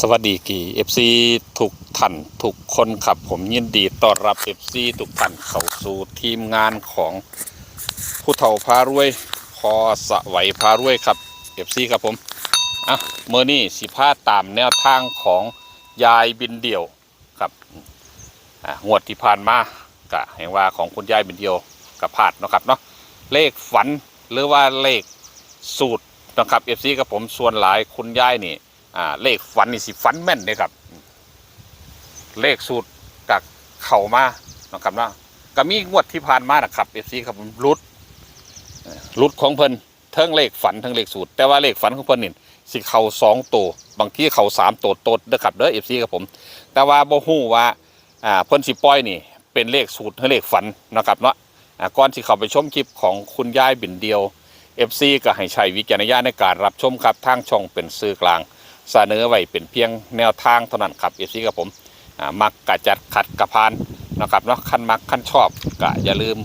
สวัสดีกี่เอฟซีทุกท่านทุกคนครับผมยินดีต้อนรับเอฟซีทุกท่านเข้าสู่ทีมงานของผู้เฒ่าพารวยพอสวัยพารวยครับเอฟซีครับผมอะเมื่อนี้สิพาตามแนวทางของยายบินเดี่ยวครับอะงวดที่ผ่านมากะเห็นว่าของคุณยายบินเดี่ยวกับพาดเนาะครับเนาะเลขฝันหรือว่าเลขสูตรนะครับเอฟซีกับผมส่วนหลายคุณยายนี่ อ่าเลขฝันนี่สิฝันแม่นเลยครับ เลขสูตรกับเข่ามานะครับนะก็มีงวดที่ผ่านมานะครับเอฟซีครับผมรุดรุดของเพิ่นเทั้งเลขฝันเทั้งเลขสูตร แต่ว่าเลขฝันของเพิ่นนี่สิเข่าสองตัวบางทีเข่าสามตัวโตดเด้อครับเด้อเอฟซีครับผม แต่ว่าบ่ฮู้ว่าอ่าเพิ่นสิปล่อยนี่ เป็นเลขสูตรหรือเลขฝันนะครับเนาะก่อนที่เข้าไปชมคลิปของคุณยายบินเดียว FC ก็ให้ใช้วิจารณญาณในการรับชมครับทางช่องเป็นสื่อกลาง เสนอไว้เป็นเพียงแนวทางเท่านั้นครับเอฟซีกับผมมักกะจัดขัดกระพานนะครับเนาะขั้นมักขั้นชอบก็อย่าลืม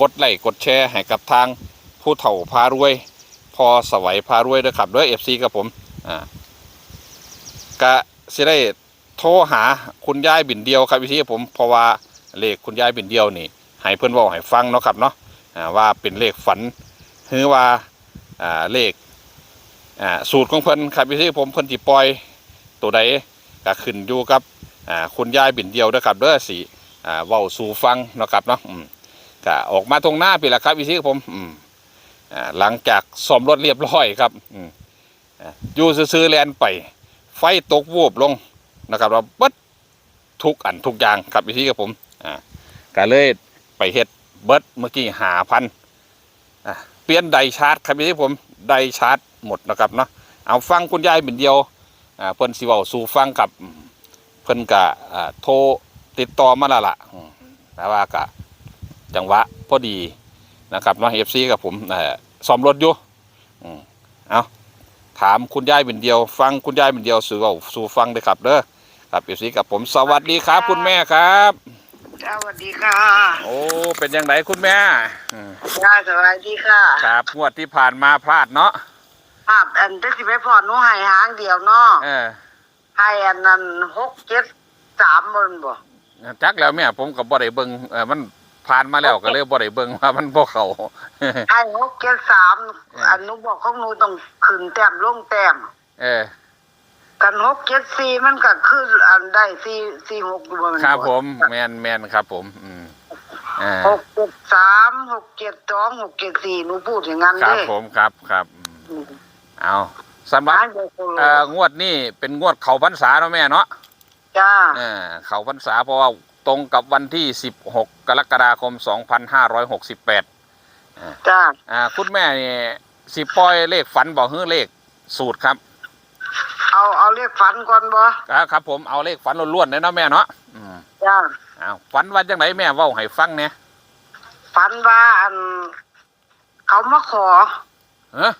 กดไลค์กดแชร์ให้กับทางผู้เฒ่าพารวย พอสวัยพารวยด้วยครับด้วยเอฟซีกับผมอ่าก็สิได้โทรหาคุณยายบินเดียวครับพี่ที่ผมเพราะว่าเลขคุณยายบินเดียวนี่ให้เพื่อนว่าให้ฟังเนาะครับเนาะว่าเป็นเลขฝันหรือว่าอ่าเลข อ่าสูตรของเพิ่นครับพี่ที่ผมเพิ่นสิปล่อยตัวใดก็ขึ้นอยู่กับอ่าคุณยายบินเดียวเด้อครับเด้อสิอ่าเว้าสู่ฟังนะครับเนาะอืมก็ออกมาตรงหน้าพี่ละครับพี่ที่ผมอืมอ่าหลังจากซ่อมรถเรียบร้อยครับอืมอ่าอยู่ซื่อๆแลนไป ไฟตกวูบลงนะครับว่าเบิดทุกอันทุกอย่างครับพี่ที่กับผมอ่าก็เลยไปเฮ็ดเบิดเมื่อกี้หาพันอ่าเปลี่ยนไดชาร์จครับพี่ที่ผมไดชาร์จ หมดนะครับเนาะเอาฟังคุณยายเป็นเดียวอ่าเพิ่นสิเว้าสู่ฟังกับอืมเพิ่นกะอ่าโทรติดต่อมาแล้วล่ะอืมแต่ว่ากะจังหวะพอดีนะครับเนาะ FC กับผมเอ่อซ่อมรถอยู่อืมเอาถามคุณยายเป็นเดียว ฟังคุณยายเป็นเดียวสู่เว้าสู่ฟังเด้อครับเด้อครับ FC กับผมสวัสดีครับ คุณแม่ครับจ้าสวัสดีค่ะ โอ้เป็นยังไงคุณแม่อืมจ้าสวัสดีค่ะ ครับงวดที่ผ่านมาพลาดเนาะ ภาพอันที่สิไปพอหนูให้หางเดียวเนาะเออให้อันนั้นหกเจ็ดสามบนบ่จักแล้วแม่ผมก็บ่ได้เบิ่งเออมันผ่านมาแล้วก็เลยบ่ได้เบิ่งว่ามันบ่เข้าให้หกเจ็ดสามเอออัอันหนูบอกของหนูต้องขึ้นแต้มลงแต้มเออกันหกเจ็ดสี่มันก็ขึ้นอันได้สี่สี่หกอยู่บ่แนครับผมแมนแมนครับผม อืมอ่าหกเจ็ดสามหกเจ็ดสองหกเจ็ดสี่หนูพูดอย่างนั้นครับเด้ผมครับครับอืมอืม เอาสำหรับหางเดียวโคโลเอ่องวดนี้เป็นงวดเขาพรรษาเนาะแม่เนาะจ้าเออเขาพรรษาเพราะว่าตรงกับวันที่ 16 กรกฎาคม 2568จ้าอ่าคุณแม่นี่สิปล่อยเลขฝันบอกฮื้อเลขสูตรครับเอาเอาเรียกฝันก่อนบ่ครับครับ ผมเอาเลขฝันล้วนๆเลยเนาะแม่เนาะอืมจ้าอ้าวฝันว่าจังไหนแม่เว้าให้ฟังเนี่ยฝันว่าอัน เขามาขอ เอ้อ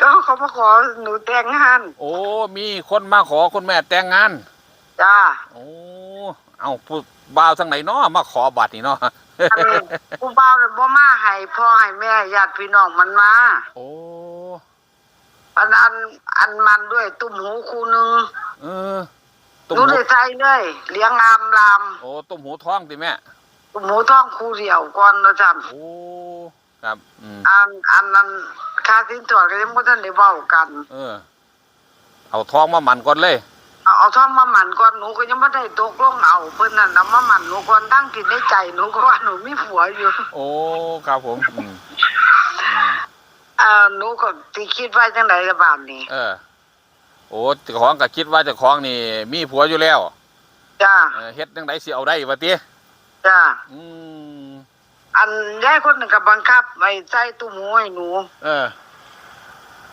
ก็เขามาขอหนูแต่งงาน โอ้ มีคนมาขอคุณแม่แต่งงาน จ้า โอ้ เอาผู้บ่าวทางไหนเนาะมาขอบัตรนี่เนาะ อันผู้บ่าวน่ะบ่มาให้พ่อให้แม่ญาติพี่น้องมันมา โอ้ อันอันอันมันด้วยตุ่มหูคู่หนึงเออตุ้มหนูหูได้ใส่เลยเลี้ยงอามลามโอ้ตุ้มหูท้องติแม่ ตุ่มหูท้องคู่เดียวก่อนนะจ๊ะโอ้ ครับ อืมอันอันนั้น ค่าสินสอดก็ยังบ่ทันได้เว้ากัน เออ เอาท้องมาหมันก่อนเลย เอาเอาท่อมมาหมันก่อนหนูก็ยังบ่ได้ตกลงเอาเพิ่นนั่นเอามาหมันหนูก่อนตั้งกินในใจหนูก็ว่าหนูมีผัวอยู่ โอ้ครับผมอืมอืมอ่าหนูก็สิคิดว่าจังไดละบาดนี้เออ โอ้เจ้าของก็คิดว่าเจ้าของนี่ มีผัวอยู่แล้วจ้าเออเฮ็ดจังไดสิเอาได้วะติจ้าอืม อันยายคนหนึ่งก็บังคับไว้ใส่ตุ้มหูให้หนูเออ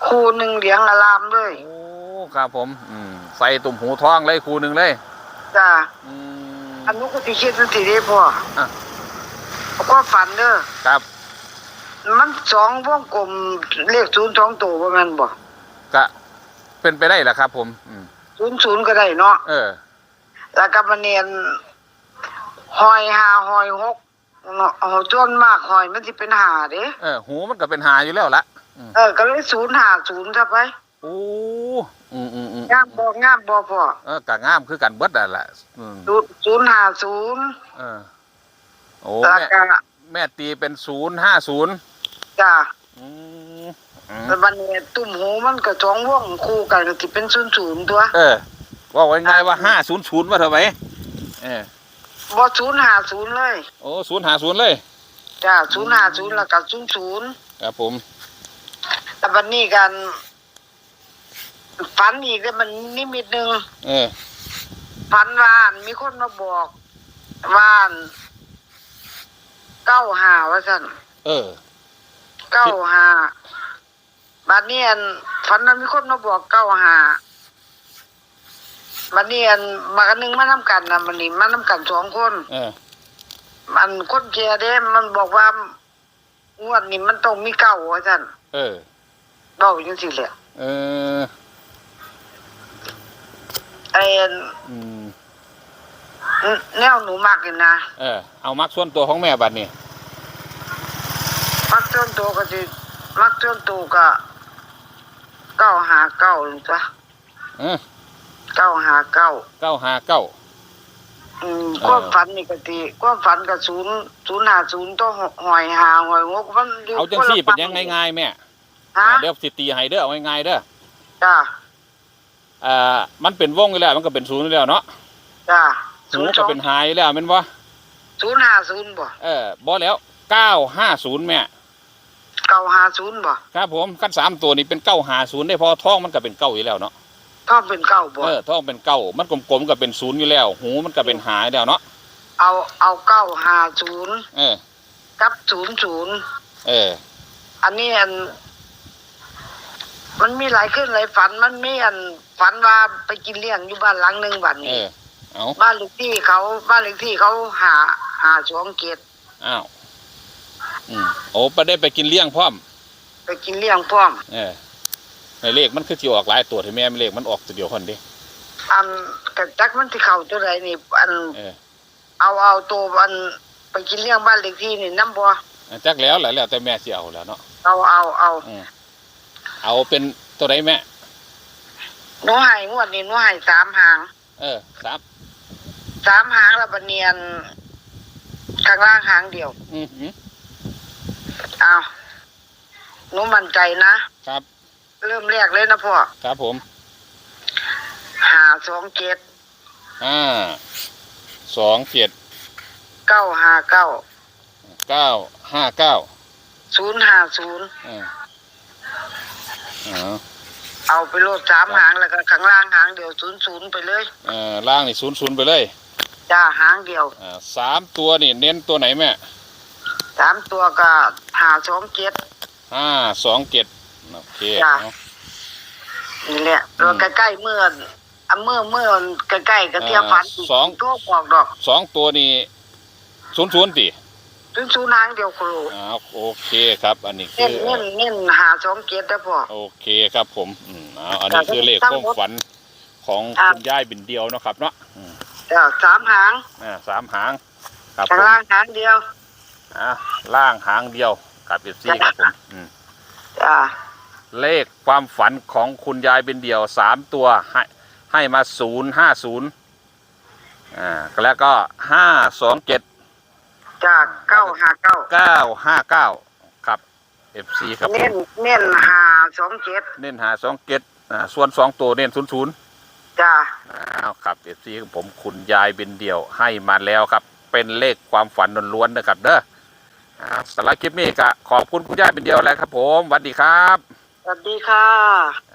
คู่หนึ่งเลี้ยงอารามด้วยโอ้ครับผม อืมใส่ตุ่มหูท้องเลยคู่หนึ่งเลยจ้าอืมอันนู้นก็สิคิดจังซี่เด้พ่ออะเขาก็ฝันเด้อครับมันสองวงกลมเลขศูนย์สองตัวบ่แม่นบ่ก็เป็นไปได้แหละครับ ผม อืมศูนย์ศูนย์ก็ได้เนาะเออ แล้วก็มาเนียนหอยหาหอยหก เนาะเอาจนมากหอยมันสิเป็นหาเด้เออ หูมันก็เป็นหาอยู่แล้วละอืมเออก็เลยศูนย์หาศูนย์ซะไปโอ้อืมอืมอืมงามบ่งามบ่พ่อเออกะงามคือกันเบิดนั่นแหละอืมศูนย์ศูนย์ห้าศูนย์เออโอ้แล้วแม่ก็แม่ตีเป็นศูนย์ห้าศูนย์จ้าอืมอืมแต่บัดนี้ตุ่มหูมันก็จ้องวงคู่กันก็สิเป็นศูนย์ศูนย์ตัว เออว่าไว้ไงว่าห้าศูนย์ศูนย์ว่าเถอะไหมเออ บ่ศูนย์ห้าศูนย์เลยโอ้ศูนย์หาศูนย์เลยจ้าศูนย์ห้าศูนย์แล้วก็ศูนย์ศูนย์ครับผมแต่บัดนี้กันฝันอีกแล้วมันนิมิตหนึงเออฝันว่าอั่นมีคนมาบอกว่าอั่นเก้าหาว่าสั่นเออเก้าหาบัดนี้อันฝันว่ามีคนมาบอกเก้าหา บัดนี้อันมากันหนึ่งมาน้ำกันนะมันนี่มาน้ำกันสองคน เออมันคนแก่เด้มันบอกว่างวดนี้มันต้องมีเก้าว่าสั่นเออเบ้าจังสิแหละเออ ไอ้อันอืม แนวหนูมากเลยนะเออ เอามักส่วนตัวของแม่บัดนี้ มักจนตัวก็สิมักจนตัวก็เก้าหาเก้าหรือจ้ะเออ เก้าหาเก้าเก้าห้าเก้า อืมเออ ความฝันนี่ก็ตีความฝันก็ศูนย์ศูนย์หาศูนย์ต้องหอยหาหอยงกมันยู่เอาจังซี่เป็นยังไงง่ายๆแม่ฮะเดี๋ยวสิตีให้เด้อเอาง่ายๆเด้อจ้าเอ่อมันเป็นวงอยู่แล้วมันก็เป็นศูนย์อยู่แล้วเนาะจ้าหูศูนย์สก็องเป็นหายอยู่แล้วแม่นบ่ศูนย์หาศูนย์บ่เออบ่แล้วเก้าห้าศูนย์แม่เก้าหาศูนย์บ่ครับผมกันสามตัวนี้เป็นเก้าหาศูนย์ได้พอท้องมันก็เป็นเก้าอยู่แล้วเนาะ ถ้าเป็นเก้าบ่เออท้องเป็นเก้ามันกลมๆก็เป็นศูนย์อยู่แล้ว หูมันก็เป็นหายแล้วเนาะเอาเอาเก้าหาศูนย์เออ กับศูนย์ศูนย์เออ อันนี้อัน มันมีหลายขึ้นหลายฝันมันมีอันฝันว่าไปกินเลี้ยงอยู่บ้านหลังหนึ่งบัดเอนี้อ เอาบ้านเลขที่เขาบ้านเลขที่เขาหาหาสองเกตอ้าวอืมโอ้ไปได้ไปกินเลี้ยงพร้อม ไปกินเลี้ยงพร้อม เออใน เลขมันคือสิออกหลายตัวที่แม่ไม่เลขมันออกตัวเดียวคนเดิอันกระจักมันที่เขาตัวใดนี่อันเออเอาเอาตัวอันไปกินเลี้ยงบ้านเลขที่นี่น้ำบัวจักแล้วแหละแล้วแต่แม่สิเอาแล้วเนาะเอาเอาเอาอืมเอาเป็นตัวใดแม่หนูให้งวดนี้หนูให้สามหาง เออสามสามหางแล้วบัดเนียนข้างล่างหางเดียว อือหือเอาหนูมั่นใจนะครับ เริ่มแรกเลยนะพ่อครับผมหาสองเกตห้าสองเจ็ดเก้าหาเก้าเก้าห้าเก้าศูนย์หาศูนย์เอออ๋อเอาไปโลดสามหางแล้วก็ข้างล่างหางเดียวศูนย์ศูนย์ไปเลยเออล่างนี่ศูนย์ศูนย์ไปเลยจ้าหางเดียวอ่าสามตัวนี่เน้นตัวไหนแม่สามตัวก็หาสองเจ็ดห้าสองเจ็ด โอเคจ้ะเอานี่แหละตัวใกล้ๆเมื่ออะเมื่อเมื่อใกล้ๆก็เตรียมฝันอีกตัวบอกดอกสองตัวนี่ศูนย์ศูนย์สิศูนย์ศูนย์หางเดียวครูอ่าโอเคครับ อันนี้คืเน้นอเน้นเน้นหาสองเจ็ดได้พอ โอเคครับผมอืมเอาอันนี้คือเลขความฝันของอ่า คุณยายบินเดียวเนาะครับเนาะอืมจ้าสามหางอ่าสามหางครับผข้างมล่างหางเดียวอ่าล่างหางเดียวกับเอฟซีครับผมอืมจ้า เลขความฝันของคุณยายเป็นเดียวสามตัวให้ให้มาศูนย์ห้าศูนย์อ่าแล้วก็ห้าสองเจ็ดจ้าเก้าหาเก้าเก้าห้าเก้าครับเอฟซีครับผเน้นมเน้นหาสองเจ็ดเน้นหาสองเจ็ดอ่าส่วนสองตัวเน้นศูนย์ศูนย์จ้าอ้าวครับเอฟซีของผมคุณยายเป็นเดียวให้มาแล้วครับ เป็นเลขความฝันล้วนๆนะครับเด้ออ่าสำหรับคลิปนี้ก็ขอบคุณคุณยายเป็นเดียวแล้วครับผมสวัสดีครับส วัสดีค่ะ